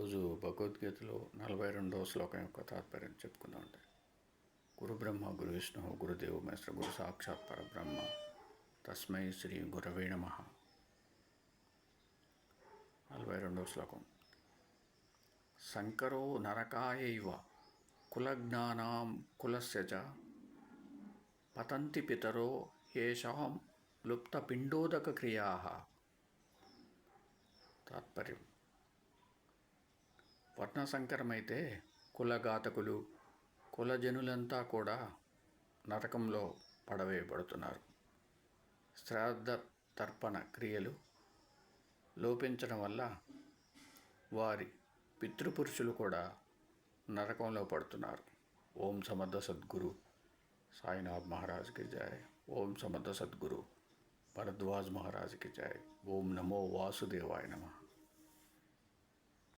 రోజు భగవద్గీతలో నలభై రెండవ శ్లోకం యొక్క తాత్పర్యం చెప్పుకుందాం అంటే గురు బ్రహ్మ గురు విష్ణు గురుదేవ మేస్త్ర గురు సాక్షాత్ పరబ్రహ్మ తస్మై శ్రీ గురవే నమ. నలభై రెండవ శ్లోకం. శంకరో నరకాయైవ కులజ్ఞానాం కులస్య చ పతంతి పితరో ఏషాం లుప్తపిండోదక క్రియా తాత్పర్యం. వర్ణసంకరమైతే కులఘాతకులు కులజనులంతా కూడా నరకంలో పడవేయబడుతున్నారు. శ్రాద్ధ తర్పణ క్రియలు లోపించడం వల్ల వారి పితృపురుషులు కూడా నరకంలో పడుతున్నారు. ఓం సమర్థ సద్గురు. సాయినాథ్ మహారాజ్కి జాయ్ ఓం సమర్థ సద్గురు. భరద్వాజ్ మహారాజ్కి జాయ్ ఓం నమో వాసుదేవాయ నమః.